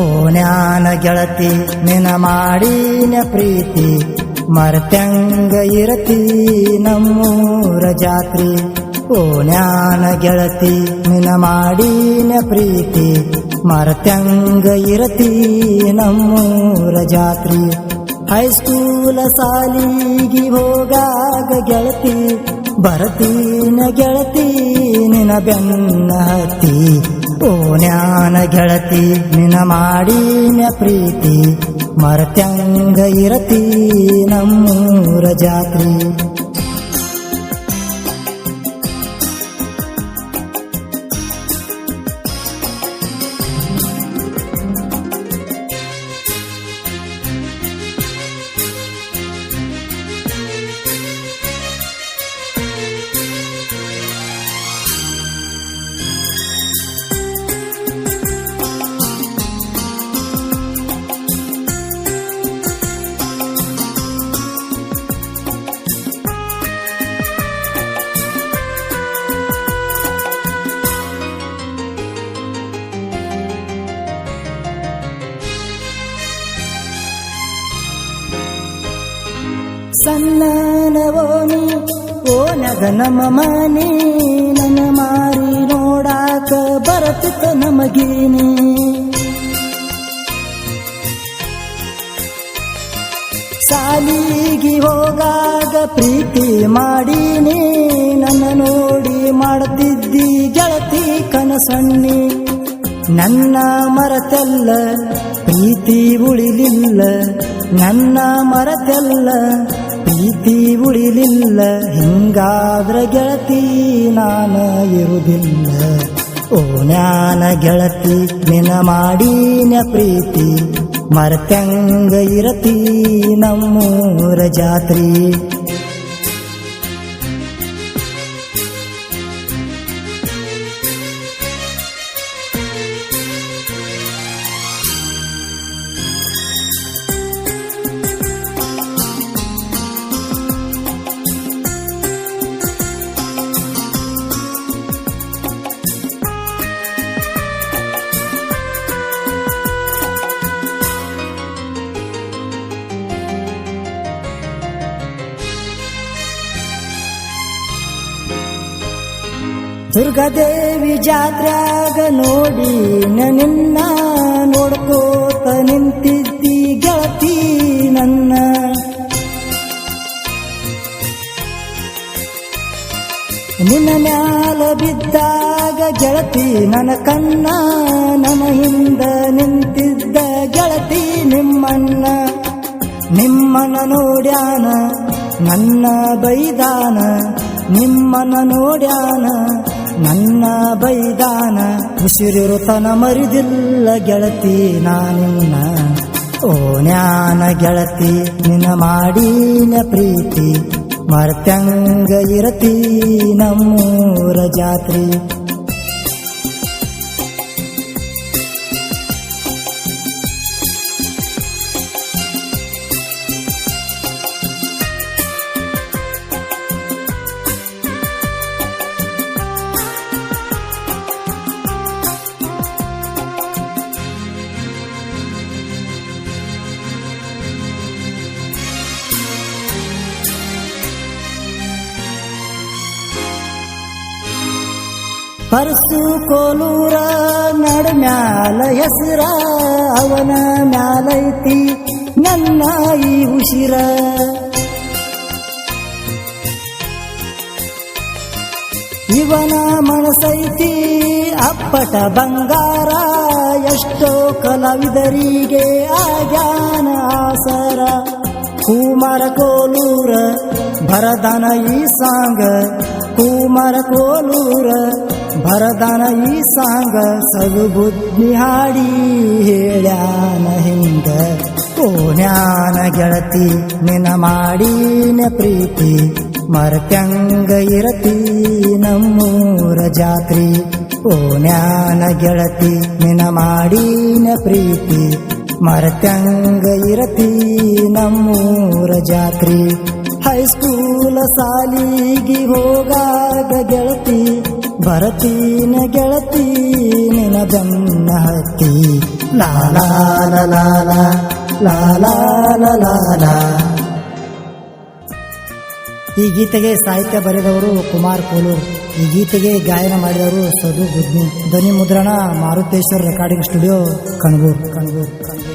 ಓನ್ಯಾನ ಗೆಳತಿ ನಿನ ಮಾಡಿನ ಪ್ರೀತಿ, ಮರ್ತ್ಯಂಗ ಇರತಿ ನಮ್ಮೂರ ಜಾತ್ರಿ. ಓನ್ಯಾನ ಗೆಳತಿ ನಿನ ಮಾಡಿನ ಪ್ರೀತಿ, ಮರ್ತ್ಯಂಗ ಇರತಿ ನಮ್ಮೂರ ಜಾತ್ರಿ. ಹೈಸ್ಕೂಲ ಸಾಲಿಗಿ ಹೋಗಾಗ ಗೆಳತಿ, ಬರತೀನ ಗೆಳತಿ ನಿನ ಬೆನ್ನ ಓನ್ಯಾನ ಗೆಳತಿ ನಿನ ಮಾಡಿನ ಪ್ರೀತಿ ಮರತ್ಯಂಗ ಇರತಿ ನಮ್ಮೂರ ಜಾತ್ರಿ. ಸಣ್ಣನವೋನಿ ನಗ ನಮ್ಮ ಮನೆ, ನನ್ನ ಮಾರಿ ನೋಡಾಕ ಬರತಿತ್ತ ನಮಗೇನೆ ಸಾಲಿಗೆ ಹೋಗಾಗ ಪ್ರೀತಿ ಮಾಡೀನಿ, ನನ್ನ ನೋಡಿ ಮಾಡ್ತಿದ್ದಿ ಗೆಳತಿ ಕನಸಣ್ಣಿ. ನನ್ನ ಮರತೆಲ್ಲ ಪ್ರೀತಿ ಉಳಿಲಿಲ್ಲ, ನನ್ನ ಮರತೆಲ್ಲ ಪ್ರೀತಿ ಉಳಿಲಿಲ್ಲ, ಹಿಂಗಾದ್ರ ಗೆಳತಿ ನಾನ ಇರುವುದಿಲ್ಲ. ಓ ಜ್ಞಾನ ಗೆಳತಿ ನಿನ ಮಾಡಿನ ಪ್ರೀತಿ ಮರತ್ಯಂಗ ಇರತಿ ನಮ್ಮೂರ ಜಾತ್ರಿ. ದುರ್ಗಾದೇವಿ ಜಾತ್ರಾಗ ನೋಡಿ ನಿನ್ನ ನೋಡ್ಕೋತ ನಿಂತಿದ್ದಿ ಗೆಳತಿ ನನ್ನ. ನಿನ್ನ ಮ್ಯಾಲ ಬಿದ್ದಾಗ ಗೆಳತಿ ನನ್ನ ಕನ್ನ ನನ್ನ ಹಿಂದ ನಿಂತಿದ್ದ ಗೆಳತಿ ನಿಮ್ಮನ್ನ ನಿಮ್ಮನ ನೋಡ್ಯಾನ, ನನ್ನ ಬೈದಾನ ನಿಮ್ಮನ ನೋಡ್ಯಾನ ನನ್ನ ಬೈದಾನ ಉಸಿರಿರುತನ ಮರಿದಿಲ್ಲ ಗೆಳತಿ ನಾನಿನ್ನ ಓ ಗೆಳತಿ, ನಿನ್ನ ಮಾಡಿನ ಪ್ರೀತಿ ಮರ್ತಂಗ ಇರತಿ ನಮ್ಮೂರ ಜಾತ್ರಿ. ಪರಸು ಕೋಲೂರ ನಡ ಮ್ಯಾಲ ಹೆಸರ, ಅವನ ಮ್ಯಾಲೈತಿ ನನ್ನ ಈ ಉಸಿರ. ಇವನ ಮನಸೈತಿ ಅಪ್ಪಟ ಬಂಗಾರ, ಎಷ್ಟೋ ಕಲಾವಿದರಿಗೆ ಆಗ್ಯಾನ ಆಸರ. ಕುಮಾರ ಕೋಲೂರ ಭರದನ ಈ ಸಾಂಗ, ಕುಮಾರ ಕೋಲೂರ ಭರದನ ಈ ಸಾಂಗ ಸಗು ಬುದ್ಧಿ ಹಾಡಿ ಹೇಳ್ಯಾನ ಹಿಂಗ. ಓ ಜ್ಞಾನ ಗೆಳತಿ ನಿನ ಮಾಡೀನ ಪ್ರೀತಿ ಮರತ್ಯಂಗ ಇರತಿ ನಮ್ಮೂರ ಜಾತ್ರಿ. ಓ ಜ್ಞಾನ ಗೆಳತಿ ನಿನ ಮಾಡೀನ ಪ್ರೀತಿ ಮರತ್ಯಂಗ ಇರತಿ ನಮ್ಮೂರ ಜಾತ್ರಿ. ಹೈಸ್ಕೂಲ ಸಾಲಿಗೆ ಹೋಗಾಗ ಗೆಳತಿ ಬರತೀನ ಗೆಳತಿ ನಿನ ಬೆನ್ನ ಹತ್ತಿ. ಈ ಗೀತೆಗೆ ಸಾಹಿತ್ಯ ಬರೆದವರು ಕುಮಾರ್ ಕೋಲು ಈ ಗೀತೆಗೆ ಗಾಯನ ಮಾಡಿದವರು ಸದು ಗುದ್ನಿ ಧ್ವನಿ ಮುದ್ರಣ ಮಾರುತೇಶ್ವರ್ ರೆಕಾರ್ಡಿಂಗ್ ಸ್ಟುಡಿಯೋ, ಕಣಗೂರ್. ಕಣಗೂರ್ ಕಣಗೂರ್.